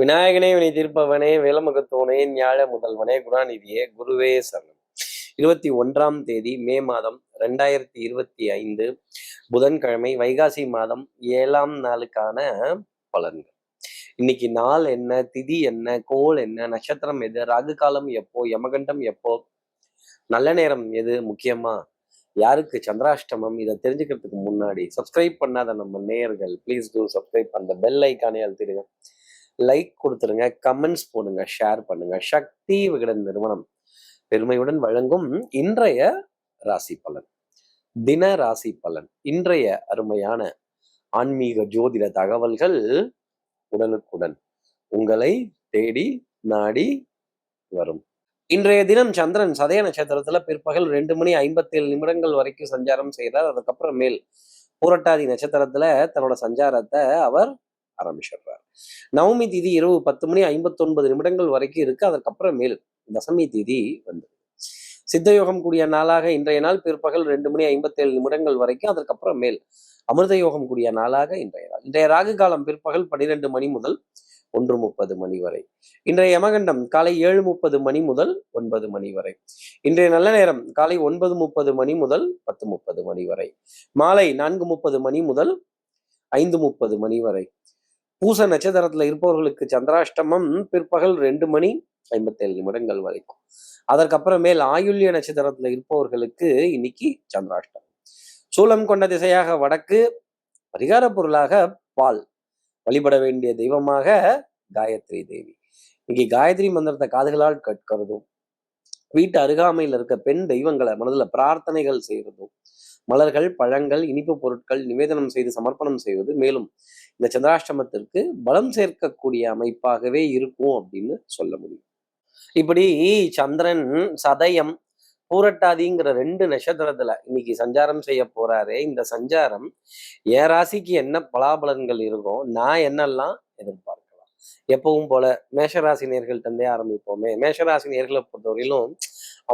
விநாயகனே வினை தீர்ப்பவனே வேலமுகத்தோனே ஞாழ முதல்வனே குணாநிதியே குருவே சரணம். இருபத்தி ஒன்றாம் தேதி மே மாதம் ரெண்டாயிரத்தி இருபத்தி ஐந்து புதன்கிழமை வைகாசி மாதம் ஏழாம் நாளுக்கான பலன்கள். இன்னைக்கு நாள் என்ன திதி என்ன கோள் என்ன நட்சத்திரம் எது ராகு காலம் எப்போ யமகண்டம் எப்போ நல்ல நேரம் எது முக்கியமா யாருக்கு சந்திராஷ்டமம் இதை தெரிஞ்சுக்கிறதுக்கு முன்னாடி சப்ஸ்கிரைப் பண்ணாத நம்ம நேயர்கள் ப்ளீஸ் டூ சப்ஸ்கிரைப் பண்ண பெல் ஐக்கானே அழுத்திடுங்க. லைக் கொடுத்துருங்க கமெண்ட்ஸ் போடுங்க ஷேர் பண்ணுங்க. சக்தி விகடன் நிறுவனம் பெருமையுடன் வழங்கும் இன்றைய ராசி பலன். தின ராசி பலன். இன்றைய அருமையான ஆன்மீக ஜோதிட தகவல்கள் உடனுக்குடன் உங்களை தேடி நாடி வரும். இன்றைய தினம் சந்திரன் சதய நட்சத்திரத்துல பிற்பகல் ரெண்டு மணி ஐம்பத்தி ஏழு நிமிடங்கள் வரைக்கும் சஞ்சாரம் செய்கிறார் அதுக்கப்புறம் மேல் பூரட்டாதி நட்சத்திரத்துல தன்னோட சஞ்சாரத்தை அவர் ஆரம்பிச்சிடுறார். நவமி திதி இரவு பத்து மணி ஐம்பத்தொன்பது நிமிடங்கள் வரைக்கும் இருக்கு. அதற்கப்புறம் மேல் தசமி திதி வந்து சித்தயோகம் கூடிய நாளாக இன்றைய நாள் பிற்பகல் ரெண்டு மணி ஐம்பத்தேழு நிமிடங்கள் வரைக்கும் அதற்கப்புறம் மேல் அமிர்த யோகம் கூடிய நாளாக இன்றைய நாள். இன்றைய ராகு காலம் பிற்பகல் பனிரெண்டு மணி முதல் ஒன்று முப்பது மணி வரை. இன்றைய யமகண்டம் காலை ஏழு முப்பது மணி முதல் ஒன்பது மணி வரை. இன்றைய நல்ல நேரம் காலை ஒன்பது முப்பது மணி முதல் பத்து முப்பது மணி வரை. மாலை நான்கு முப்பது மணி முதல் ஐந்து முப்பது மணி வரை. பூச நட்சத்திரத்துல இருப்பவர்களுக்கு சந்திராஷ்டமம் பிற்பகல் ரெண்டு மணி ஐம்பத்தேழு நிமிடங்கள் வரைக்கும். அதற்கப்புறமேல் ஆயுள்ய நட்சத்திரத்துல இருப்பவர்களுக்கு இன்னைக்கு சந்திராஷ்டமம். சூலம் கொண்ட திசையாக வடக்கு பரிகார பொருளாக பால். வழிபட வேண்டிய தெய்வமாக காயத்ரி தேவி. இன்னைக்கு காயத்ரி மந்திரத்தை காதுகளால் கற்கிறதும் வீட்டு அருகாமையில் இருக்க பெண் தெய்வங்களை மனதில் பிரார்த்தனைகள் செய்கிறதும் மலர்கள் பழங்கள் இனிப்பு பொருட்கள் நிவேதனம் செய்து சமர்ப்பணம் செய்வது. மேலும் இந்த சந்திராஷ்டமத்திற்கு பலம் சேர்க்கக்கூடிய அமைப்பாகவே இருக்கும் அப்படின்னு சொல்ல முடியும். இப்படி சந்திரன் சதயம் பூரட்டாதிங்கிற ரெண்டு நட்சத்திரத்துல இன்னைக்கு சஞ்சாரம் செய்ய போறாரே. இந்த சஞ்சாரம் என் ராசிக்கு என்ன பலாபலன்கள் இருக்கும் நான் என்னெல்லாம் எதிர்பார்க்கலாம். எப்பவும் போல மேஷராசி நேர்கள்ட்டே ஆரம்பிப்போமே. மேஷராசி நேர்களை பொறுத்தவரையிலும்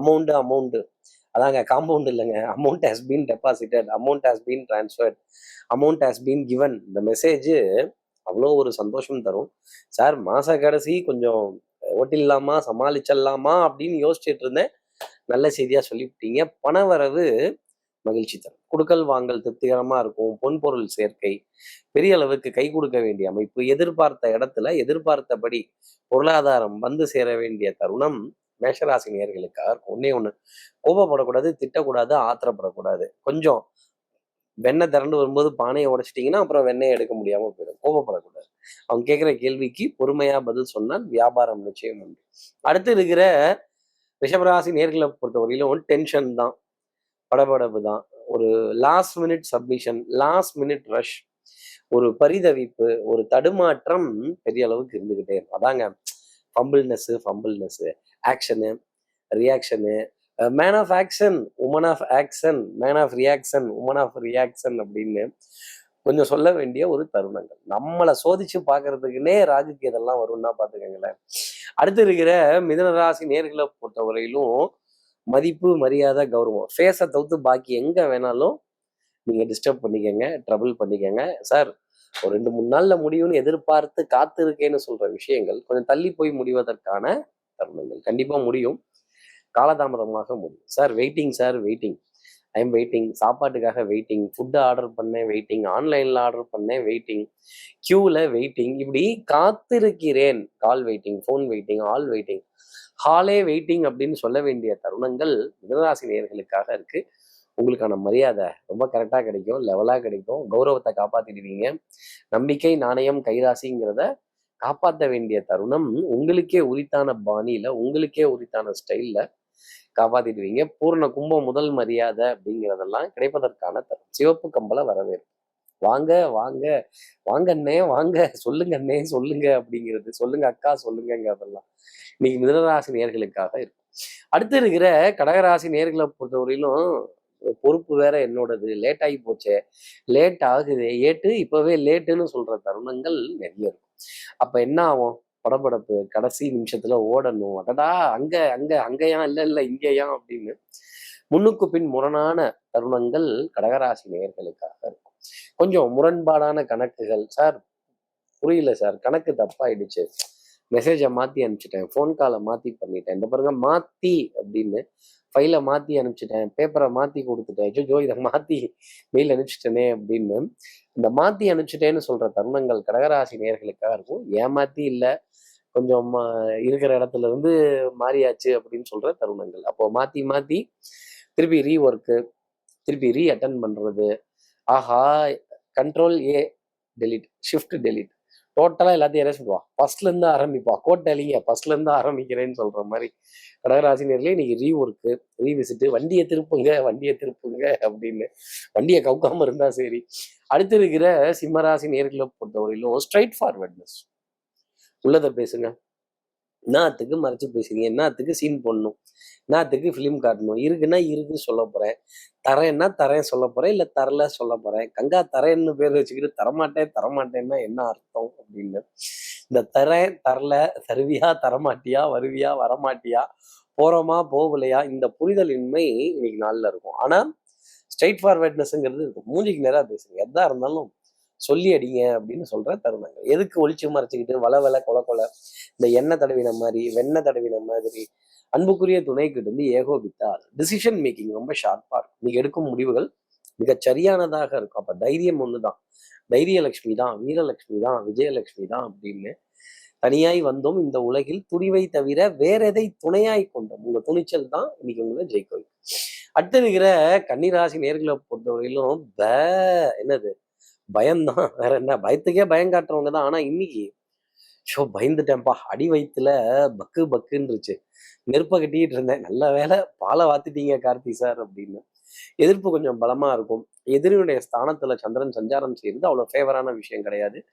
அமௌண்ட் அமௌண்ட் அதாங்க காம்பவுண்ட் இல்லைங்க. Amount has been deposited amount has been transferred amount has been given இந்த மெசேஜ் அவ்வளோ ஒரு சந்தோஷம் தரும். சார் மாச கடைசி கொஞ்சம் ஓட்டிடலாமா? சமாளிச்சிடலாமா? அப்படின்னு யோசிச்சுட்டு இருந்தேன். நல்ல செய்தியாக சொல்லிவிட்டீங்க. பண வரவு மகிழ்ச்சி தரும். குடுக்கல் வாங்கல் திருப்திகரமாக இருக்கும். பொன்பொருள் சேர்க்கை. பெரிய அளவுக்கு கை கொடுக்க வேண்டிய அமைப்பு. எதிர்பார்த்த இடத்துல எதிர்பார்த்தபடி பொருளாதாரம் வந்து சேர வேண்டிய தருணம் மேஷராசி நேர்களுக்காக இருக்கும் ஒன்னே ஒண்ணு. கோபப்படக்கூடாது திட்டக்கூடாது ஆத்திரப்படக்கூடாது. கொஞ்சம் வெண்ணெய் திரண்டு வரும்போது பானையை உடைச்சிட்டிங்கன்னா அப்புறம் வெண்ணெய் எடுக்க முடியாம போயிடும். கோபப்படக்கூடாது. அவங்க கேட்குற கேள்விக்கு பொறுமையா பதில் சொன்னால் வியாபாரம் நிச்சயம் உண்டு. அடுத்து இருக்கிற ரிஷபராசி நேர்களை பொறுத்தவரையிலும் டென்ஷன் தான். படபடப்பு தான். ஒரு last minute submission last minute rush ஒரு பரிதவிப்பு ஒரு தடுமாற்றம் பெரிய அளவுக்கு இருந்துகிட்டே இருக்கும். அதாங்க fumbleness fumbleness action reaction man of action woman of action man of reaction woman of reaction அப்படின்னு கொஞ்சம் சொல்ல வேண்டிய ஒரு தருணங்கள். நம்மளை சோதிச்சு பார்க்கறதுக்குன்னே ராகுக்கு இதெல்லாம் வரும்னா பார்த்துக்கோங்களேன். அடுத்து இருக்கிற மிதனராசி நேர்களை பொறுத்தவரையிலும் மதிப்பு மரியாதை கௌரவம். ஃபேஸை தவிர்த்து பாக்கி எங்கே வேணாலும் நீங்கள் டிஸ்டர்ப் பண்ணிக்கோங்க ட்ரபிள் பண்ணிக்கோங்க. சார் ஒரு ரெண்டு மூணு நாள்ல முடியும்னு எதிர்பார்த்து காத்திருக்கேன்னு சொல்கிற விஷயங்கள் கொஞ்சம் தள்ளி போய் முடிவதற்கான தருணங்கள். கண்டிப்பா முடியும். காலதாமதமாக முடியும். Sir waiting sir waiting I'm waiting சாப்பாட்டுக்காக வெயிட்டிங் ஃபுட்டு ஆர்டர் பண்ணேன் வெயிட்டிங் ஆன்லைனில் ஆர்டர் பண்ணேன் வெயிட்டிங் க்யூவில் வெயிட்டிங் இப்படி காத்திருக்கிறேன். Call waiting phone waiting all waiting ஹாலே வெயிட்டிங் அப்படின்னு சொல்ல வேண்டிய தருணங்கள் மிதராசி நேர்களுக்காக இருக்கு. உங்களுக்கான மரியாதை ரொம்ப கரெக்டாக கிடைக்கும். லெவலாக கிடைக்கும். கௌரவத்தை காப்பாற்றிடுவீங்க நம்பிக்கை நாணயம் கைராசிங்கிறத காப்பாற்ற வேண்டிய தருணம் உங்களுக்கே உரித்தான பாணியில உங்களுக்கே உரித்தான ஸ்டைல்ல காப்பாத்திடுவீங்க. பூர்ண கும்பம் முதல் மரியாதை அப்படிங்கிறதெல்லாம் கிடைப்பதற்கான தரும் சிவப்பு கம்பள வரவேற்பு. வாங்க வாங்க வாங்க அண்ணே வாங்க சொல்லுங்க அண்ணே சொல்லுங்க அப்படிங்கிறது சொல்லுங்க அக்கா சொல்லுங்கிறதெல்லாம் இன்னைக்கு மிதனராசி நேர்களுக்காக இருக்கும். அடுத்து இருக்கிற கடகராசி நேர்களை பொறுத்தவரையிலும் பொறுப்பு வேற என்னோடது. லேட் ஆகி போச்சே. லேட் ஆகுது. ஏட்டு இப்பவே லேட்டுன்னு சொல்ற தருணங்கள் நிறைய இருக்கும். அப்ப என்ன ஆகும்? படபடப்பு கடைசி நிமிஷத்துல ஓடணும். அடடா அங்க அங்க அங்கேயா? இல்ல இல்ல இங்கேயா? அப்படின்னு முன்னுக்கு பின் முரணான தருணங்கள் கடகராசி நேயர்களுக்காக இருக்கும். கொஞ்சம் முரண்பாடான கணக்குகள். சார் புரியல சார். கணக்கு தப்பாயிடுச்சு. மெசேஜை மாத்தி அனுப்பிச்சிட்டேன். ஃபோன் காலை மாத்தி பண்ணிட்டேன். இந்த பாருங்க மாத்தி அப்படின்னு ஃபைலை மாற்றி அனுப்பிச்சிட்டேன். பேப்பரை மாற்றி கொடுத்துட்டேன். ஜோ இதை மாற்றி மெயில் அனுப்பிச்சிட்டேனே அப்படின்னு இந்த மாற்றி அனுப்பிச்சிட்டேன்னு சொல்கிற தருணங்கள் கடகராசி நேர்களுக்காக இருக்கும். ஏமாற்றி இல்லை. கொஞ்சம் இருக்கிற இடத்துல இருந்து மாறியாச்சு அப்படின்னு சொல்கிற தருணங்கள். அப்போ மாற்றி மாற்றி திருப்பி ரீ ஒர்க்கு திருப்பி ரீ அட்டன் பண்ணுறது ஆஹா control A delete shift delete டோட்டலாக எல்லாத்தையும் எரேஸ் பண்ணுவான் ஃபர்ஸ்ட்லேருந்து ஆரம்பிப்பா கோட்டலிங்க ஃபர்ஸ்ட்லேருந்து ஆரம்பிக்கிறேன்னு சொல்ற மாதிரி. கடகராசினியர்களே இன்னைக்கு ரீ ஒர்க்கு ரீவிசிட்டு வண்டியை திருப்புங்க வண்டியை திருப்புங்க அப்படின்னு. வண்டியை கவுக்காம இருந்தால் சரி. அடுத்து இருக்கிற சிம்மராசி நேர்களை பொறுத்தவரையிலும் ஸ்ட்ரைட் ஃபார்வர்ட்னஸ் உள்ளதை பேசுங்க. என்னத்துக்கு மறைச்சு பேசுறீங்க? என்னத்துக்கு சீன் போடணும்? என்னத்துக்கு ஃபிலிம் காட்டணும்? இருக்குன்னா இருக்குன்னு சொல்ல போறேன். தரேன்னா தரேன் சொல்ல போறேன். இல்லை தரல சொல்ல போறேன். கங்கா தரேன்னு பேர் வச்சுக்கிட்டு தரமாட்டேன் தரமாட்டேன்னா என்ன அர்த்தம் அப்படின்னு. இந்த தரேன் தரல தருவியா தரமாட்டியா வருவியா வரமாட்டியா போறோமா போகலையா இந்த புரிதலின்மை இன்னைக்கு நாள்ல இருக்கும். ஆனா ஸ்ட்ரைட் ஃபார்வர்ட்னஸ்ங்கிறது இருக்கும். மூஞ்சிக்கு நேராக பேசுங்க. எதா இருந்தாலும் சொல்லி அடிங்க அப்படின்னு சொல்ற தருணங்கள். எதுக்கு ஒளிச்சு மறைச்சிக்கிட்டு வள வள கொல கொல இந்த எண்ணெய் தடவின மாதிரி வெண்ணெய் தடவின மாதிரி அன்புக்குரிய துணைக்கிட்ட இருந்து ஏகோபித்தால் டிசிஷன் மேக்கிங் ரொம்ப ஷார்ப்பா இருக்கும். நீங்க எடுக்கும் முடிவுகள் மிக சரியானதாக இருக்கும். அப்ப தைரியம் ஒண்ணுதான். தைரியலட்சுமி தான் வீரலட்சுமி தான் விஜயலட்சுமி தான் அப்படின்னு தனியாய் வந்தோம் இந்த உலகில். துணிவை தவிர வேற எதை துணையாய் கொண்டோம். உங்க துணிச்சல் தான் இன்னைக்கு உங்களை ஜெயிக்க அடுத்து இருக்கிற கன்னிராசி நேர்களை பொறுத்தவரையிலும் ப என்னது? பயம்தான். வேற என்ன? பயத்துக்கே பயம் காட்டுறவங்க தான். ஆனா இன்னைக்கு ஷோ பயந்துட்டேன்ப்பா. அடி வயித்துல பக்கு பக்குன்றுச்சு. நெருப்பை கட்டிக்கிட்டு இருந்தேன். நல்ல வேலை பாலை வாத்திட்டீங்க கார்த்தி சார் அப்படின்னு. எதிர்ப்பு கொஞ்சம் பலமா இருக்கும். எதிரியுடைய ஸ்தானத்துல சந்திரன் சஞ்சாரம் செய்கிறது அவ்வளவு ஃபேவரான விஷயம் கிடையாது.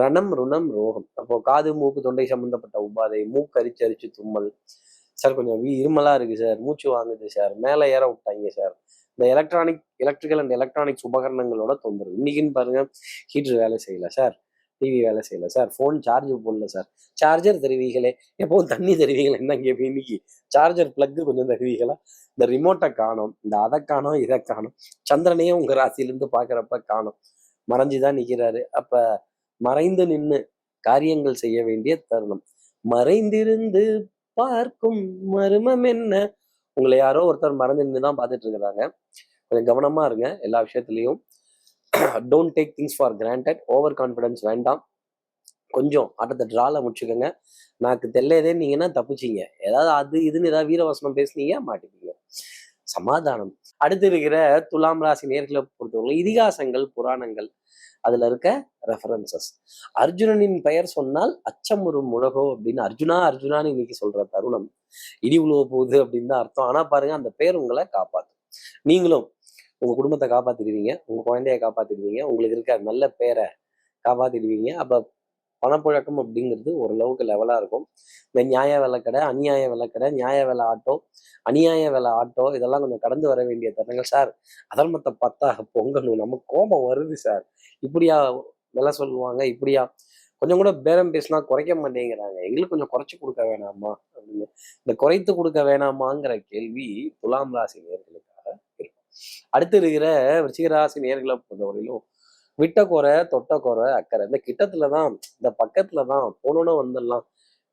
ரணம் ருணம் ரோகம். அப்போ காது மூக்கு தொண்டை சம்மந்தப்பட்ட உபாதை மூக்கு அரிச்சு அரிச்சு தும்மல். சார் கொஞ்சம் இருமலாக இருமலா இருக்கு சார். மூச்சு வாங்குது சார். மேலே ஏற விட்டாங்க சார். இந்த எலக்ட்ரானிக் எலக்ட்ரிக்கல் அண்ட் எலக்ட்ரானிக்ஸ் உபகரணங்களோட தொந்தரவு. இன்னைக்குன்னு பாருங்க ஹீட்டர் வேலை செய்யல சார் டிவி வேலை செய்யல சார் ஃபோன் சார்ஜ் போடல சார் சார்ஜர் தருவீங்களே? எப்போவும் தண்ணி தருவீங்களே? என்ன கேட்பீங்க இன்னைக்கு? சார்ஜர் பிளக்கு கொஞ்சம் தருவீங்களா? இந்த ரிமோட்டை காணும். இந்த அதை காணோம் இதை காணோம். சந்திரனையும் உங்க ராசியிலிருந்து பார்க்குறப்ப காணோம். மறைஞ்சுதான் நிற்கிறாரு அப்ப மறைந்து நின்று காரியங்கள் செய்ய வேண்டிய தருணம். மறைந்திருந்து பார்க்கும் மர்மம் என்ன? உங்களை யாரோ ஒருத்தர் மறந்து நின்று தான் பார்த்துட்டு இருக்கிறாங்க. கொஞ்சம் கவனமாக இருங்க எல்லா விஷயத்துலையும். Don't take things for granted overconfidence வேண்டாம். கொஞ்சம் ஆட்டத்தை ட்ரால முடிச்சுக்கோங்க. நாக்கு தெல்லையதே நீங்கன்னா தப்பிச்சிங்க? ஏதாவது அது இதுன்னு ஏதாவது வீரவசனம் பேசுனீங்க மாட்டிப்பீங்க சமாதானம். அடுத்து இருக்கிற துலாம் ராசி நேர்களை பொறுத்தவரை இதிகாசங்கள் புராணங்கள் அதுல இருக்க ரெஃபரன்சஸ் அர்ஜுனனின் பெயர் சொன்னால் அச்சம் ஒரு முழகோ அப்படின்னு அர்ஜுனா அர்ஜுனான்னு இன்னைக்கு சொல்ற தருணம். இடி உழுவ போகுது அப்படின்னு தான் அர்த்தம். ஆனா பாருங்க அந்த பேர் உங்களை காப்பாத்தும். நீங்களும் உங்க குடும்பத்தை காப்பாத்திடுவீங்க உங்க குழந்தைய காப்பாத்திடுவீங்க உங்களுக்கு இருக்க நல்ல பேரை காப்பாத்திடுவீங்க. அப்ப பணப்புழக்கம் அப்படிங்கிறது ஓரளவுக்கு லெவலா இருக்கும். இந்த நியாய விலைக்கடை அநியாய விலைக்கடை நியாய விலை ஆட்டோ அநியாய விலை ஆட்டோ இதெல்லாம் கொஞ்சம் கடந்து வர வேண்டிய தருணங்கள் சார் அதர்மத்தை பார்த்தா பொங்கணும். நமக்கு கோபம் வருது சார் இப்படியா விலை சொல்லுவாங்க இப்படியா? கொஞ்சம் கூட பேரம் பேசினா குறைக்க மாட்டேங்கிறாங்க. எங்களுக்கு கொஞ்சம் குறைச்சு கொடுக்க வேணாமா அப்படின்னு. இந்த குறைத்து கொடுக்க வேணாமாங்கிற கேள்வி துலாம் ராசி நேர்களுக்காக இருக்கும் அடுத்து இருக்கிற விருச்சிக ராசி நேர்களை பொறுத்தவரையிலும் விட்ட குறை தொட்ட குறை அக்கறை இந்த கிட்டத்துல தான் இந்த பக்கத்துல தான் போனோன்னு வந்துடலாம்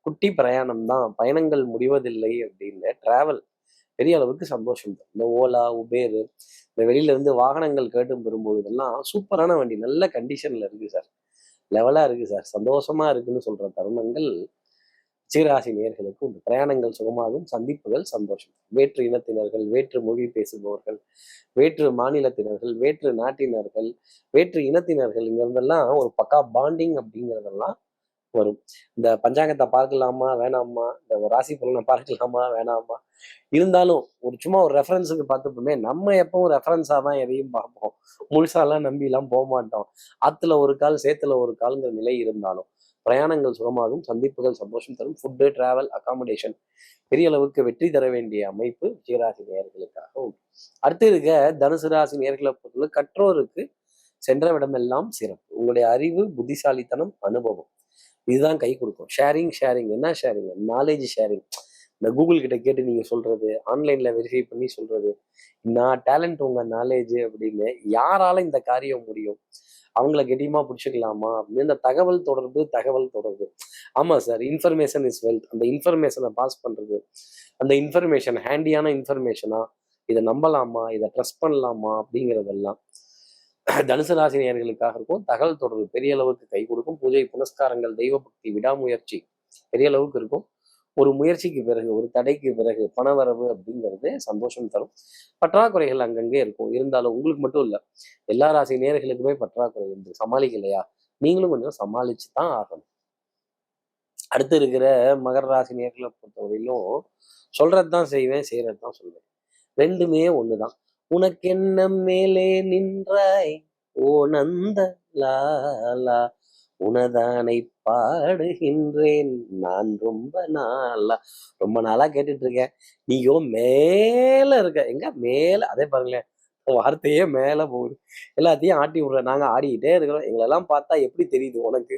குட்டி பிரயாணம் தான் பயணங்கள் முடிவதில்லை அப்படின்னு டிராவல் பெரிய அளவுக்கு சந்தோஷம். தான் இந்த ஓலா உபேர் இந்த வெளியில இருந்து வாகனங்கள் கேட்டும் பெறும்போது இதெல்லாம் சூப்பரான வண்டி. நல்ல கண்டிஷன்ல இருக்கு சார் லெவலா இருக்கு சார் சந்தோஷமா இருக்குன்னு சொல்ற தருணங்கள் சீராசி நேர்களுக்கு உண்டு பிரயாணங்கள் சுகமாகும் சந்திப்புகள் சந்தோஷம். வேற்று இனத்தினர்கள் வேற்று மொழி பேசுபவர்கள் வேற்று மாநிலத்தினர்கள் வேற்று நாட்டினர்கள் வேற்று இனத்தினர்கள் இங்கிருந்தெல்லாம் ஒரு பக்கா பாண்டிங் அப்படிங்கிறதெல்லாம் வரும். இந்த பஞ்சாங்கத்தை பார்க்கலாமா வேணாமா? இந்த ராசி பலனை பார்க்கலாமா வேணாமா? இருந்தாலும் ஒரு சும்மா ஒரு ரெஃபரன்ஸுக்கு பார்த்துப்போமே நம்ம எப்பவும் ரெஃபரன்ஸாக தான் எதையும் பார்ப்போம். முழுசாலாம் நம்பிலாம் போக மாட்டோம் ஆத்துல ஒரு கால் சேத்துல ஒரு கால்ங்கிற நிலை இருந்தாலும். பிரயாணங்கள் சுகமாகும் சந்திப்புகள் சந்தோஷம் தரும் ஃபுட்டு டிராவல் அகாமடேஷன் பெரிய அளவுக்கு வெற்றி தர வேண்டிய அமைப்பு விஜயராசி நேயர்களுக்காக உண்டு. அடுத்து இருக்க தனுசு ராசி நேர்களை பொறுத்தவரை கற்றோருக்கு சென்ற இடமெல்லாம் சிறப்பு. உங்களுடைய அறிவு புத்திசாலித்தனம் அனுபவம். இதுதான் கை கொடுக்கும். ஷேரிங் ஷேரிங் என்ன ஷேரிங் நாலேஜ் ஷேரிங் இந்த கூகுள் கிட்ட கேட்டு நீங்க சொல்றது ஆன்லைன்ல வெரிஃபை பண்ணி சொல்றது நான் டேலண்ட் உங்க நாலேஜ் அப்படின்னு யாரால இந்த காரியம் முடியும்? அவங்கள கெட்டியமா பிடிச்சிக்கலாமா? அப்படின்னு இந்த தகவல் தொடர்பு தகவல் தொடர்பு. ஆமா சார் இன்ஃபர்மேஷன் இஸ் வெல்த் அந்த இன்ஃபர்மேஷனை பாஸ் பண்றது அந்த இன்ஃபர்மேஷன் ஹேண்டியான இன்ஃபர்மேஷனா இதை நம்பலாமா? இதை ட்ரஸ்ட் பண்ணலாமா? அப்படிங்கிறதெல்லாம் தனுசு ராசி இருக்கும். தகவல் தொடர்பு பெரிய அளவுக்கு கை கொடுக்கும். பூஜை புனஸ்காரங்கள் தெய்வ பக்தி விடாமுயற்சி பெரிய அளவுக்கு இருக்கும். ஒரு முயற்சிக்கு பிறகு ஒரு தடைக்கு பிறகு பணவரவு அப்படிங்கிறது சந்தோஷம் தரும். பற்றாக்குறைகள் அங்கங்கே இருக்கும். இருந்தாலும் உங்களுக்கு மட்டும் இல்லை எல்லா ராசி நேர்களுக்குமே பற்றாக்குறை இருந்து சமாளிக்கலையா? நீங்களும் கொஞ்சம் சமாளிச்சு தான் ஆகணும். அடுத்து இருக்கிற மகர ராசி நேர்களை பொறுத்தவரையிலும் சொல்றது தான் செய்வேன் செய்யறது தான் சொல்வேன். ரெண்டுமே ஒண்ணுதான். உனக்கென்ன மேலே நின்றாய்? ஓ நந்த லாலா. உனதானை பாடுகின்றேன். நான் ரொம்ப நாளா ரொம்ப நாளா கேட்டுட்டு இருக்கேன் நீயோ மேல இருக்க எங்க? மேல அதே பாருங்களேன். வார்த்தையே மேல போகுது. எல்லாத்தையும் ஆட்டி விடுற நாங்க ஆடிக்கிட்டே இருக்கிறோம். எங்களெல்லாம் பார்த்தா எப்படி தெரியுது உனக்கு?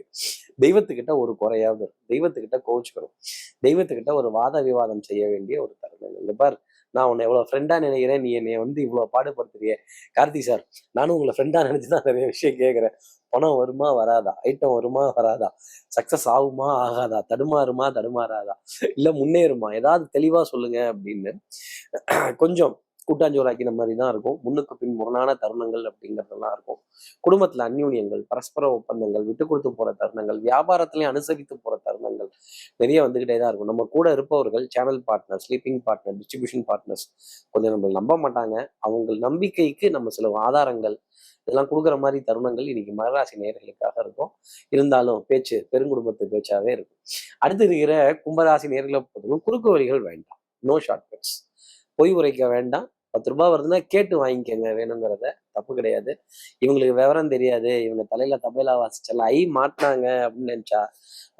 தெய்வத்துக்கிட்ட ஒரு குறையாவது தெய்வத்துக்கிட்ட கோவிச்சுக்கணும் தெய்வத்துக்கிட்ட ஒரு வாத விவாதம் செய்ய வேண்டிய ஒரு தருணம் இந்த பார் நான் உன்னை எவ்வளோ ஃப்ரெண்டாக நினைக்கிறேன். நீ என்னை வந்து இவ்வளவு பாடுபடுத்துறிய. கார்த்தி சார் நானும் உங்களை ஃப்ரெண்டா நினைச்சுதான் நிறைய விஷயம் கேட்குறேன் பணம் வருமா வராதா? ஐட்டம் வருமா வராதா? சக்சஸ் ஆகுமா ஆகாதா? தடுமாறுமா தடுமாறாதா? இல்ல முன்னேறுமா? ஏதாவது தெளிவா சொல்லுங்க அப்படின்னு. கொஞ்சம் கூட்டாஞ்சோறாக்கின மாதிரி தான் இருக்கும். முன்னுக்கு பின் முரணான தருணங்கள் அப்படிங்கிறதெல்லாம் இருக்கும். குடும்பத்துல அந்யூன்யங்கள் பரஸ்பர ஒப்பந்தங்கள் விட்டு கொடுத்து போற தருணங்கள் வியாபாரத்திலையும் அனுசரித்து போகிற நிறைய வந்துகிட்டே தான் இருக்கும். நம்ம கூட இருப்பவர்கள் channel partner sleeping partner distribution partners கொஞ்சம் நம்ம நம்ப மாட்டாங்க. அவங்க நம்பிக்கைக்கு நம்ம சில ஆதாரங்கள் இதெல்லாம் கொடுக்குற மாதிரி தருணங்கள் இன்னைக்கு மகராசி நேர்களுக்காக இருக்கும். இருந்தாலும் பேச்சு பெருங்குடும்பத்து பேச்சாவே இருக்கும். அடுத்து இருக்கிற கும்பராசி நேர்களை பொறுத்தவரைக்கும் குறுக்கு வழிகள் வேண்டாம். நோ ஷார்ட்கட்ஸ் பொய் உரைக்க வேண்டாம். பத்து ரூபாய் வருதுன்னா கேட்டு வாங்கிக்கோங்க வேணுங்கிறத. தப்பு கிடையாது. இவங்களுக்கு விவரம் தெரியாது. இவங்க தலையில தபைலா வாசிச்சல ஐ மாட்டினாங்க அப்படின்னு நினைச்சா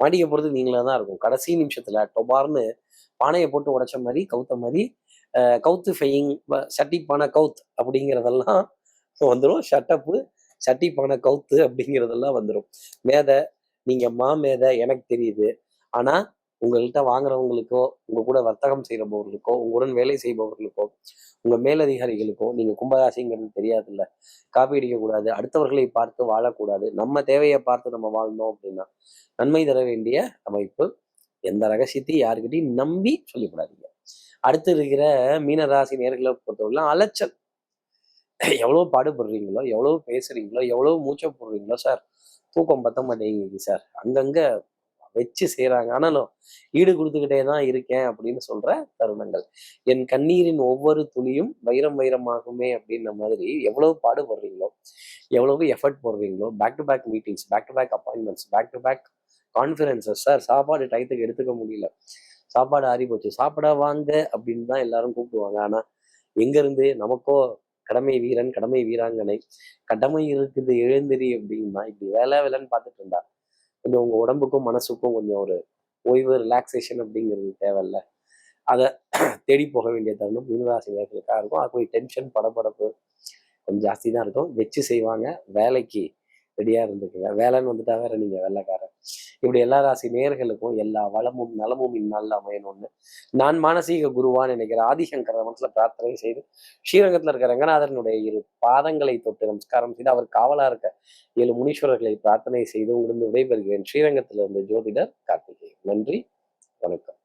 மாட்டிக்க போறது நீங்களா தான் இருக்கும். கடைசி நிமிஷத்துல டொபார்னு பானையை போட்டு உடைச்ச மாதிரி கவுத்த மாதிரி கவுத்து ஃபெயிங் சட்டி பானை கவுத் அப்படிங்கிறதெல்லாம் வந்துடும் ஷட்டப்பு சட்டி பானை கவுத்து அப்படிங்கிறதெல்லாம் வந்துடும் மேதை நீங்க மா மேதை எனக்கு தெரியுது. ஆனா உங்கள்கிட்ட வாங்குறவங்களுக்கோ உங்க கூட வர்த்தகம் செய்கிறவர்களுக்கோ உங்களுடன் வேலை செய்பவர்களுக்கோ உங்க மேலதிகாரிகளுக்கோ நீங்க கும்பராசிங்கிறது தெரியாதுல்ல. காப்பி அடிக்கக்கூடாது. அடுத்தவர்களை பார்த்து வாழக்கூடாது. நம்ம தேவையை பார்த்து நம்ம வாழ்ந்தோம் அப்படின்னா நன்மை தர வேண்டிய அமைப்பு எந்த ரகசியத்தையும் யாருக்கிட்டையும் நம்பி சொல்லிவிடாதீங்க அடுத்து இருக்கிற மீனராசி நேர்களை பொறுத்தவரைலாம் அலைச்சல். எவ்வளோ பாடுபடுறீங்களோ எவ்வளோ பேசுறீங்களோ எவ்வளோ மூச்சை போடுறீங்களோ சார் தூக்கம் பத்த மாட்டேங்குது சார். அங்கங்கே வச்சு செய்கிறாங்க ஆனாலும் ஈடு கொடுத்துக்கிட்டே தான் இருக்கேன் அப்படின்னு சொல்ற தருணங்கள். என் கண்ணீரின் ஒவ்வொரு துளியும் வைரம் வைரமாகுமே அப்படின்ற மாதிரி எவ்வளவு பாடுபடுறீங்களோ எவ்வளவு effort போடுறீங்களோ back to back meetings back to back appointments back to back conferences sir சாப்பாடு டயத்துக்கு எடுத்துக்க முடியல. சாப்பாடு ஆறி போச்சு. சாப்பிட வாங்க அப்படின்னு தான் எல்லாரும் கூப்பிடுவாங்க. ஆனா எங்க இருந்து நமக்கோ கடமை வீரன் கடமை வீராங்கனை கடமை இருக்குது எழுந்திரி அப்படின்னா இப்படி வேலை வேலைன்னு பார்த்துட்டு இருந்தா கொஞ்சம் உங்கள் உடம்புக்கும் மனசுக்கும் கொஞ்சம் ஒரு ஓய்வு ரிலாக்ஸேஷன் அப்படிங்கிறது தேவையில்ல. அதை தேடி போக வேண்டிய தருணம் மீனராசி நேர்களுக்காக இருக்கும். அது கொஞ்சம் டென்ஷன் படபடப்பு கொஞ்சம் ஜாஸ்தி தான் இருக்கும். வச்சு செய்வாங்க. வேலைக்கு ரெடியாக இருந்துக்குங்க. வேலைன்னு வந்துட்டா வேற நீங்க வெள்ளைக்காரன். இப்படி எல்லா ராசி நேர்களுக்கும் எல்லா வளமும் நலமும் இந்நாளில் அமையணும்னு நான் மானசீக குருவான்னு நினைக்கிற ஆதிசங்கர மனசுல பிரார்த்தனை செய்து ஸ்ரீரங்கத்தில் இருக்கிற ரங்கநாதனுடைய இரு பாதங்களை தொட்டு நமஸ்காரம் செய்து அவர் காவலா இருக்க ஏழு முனீஸ்வரர்களை பிரார்த்தனை செய்து உங்களிருந்து விடைபெறுகிறேன். ஸ்ரீரங்கத்திலிருந்து ஜோதிடர் கார்த்திகேயன். நன்றி. வணக்கம்.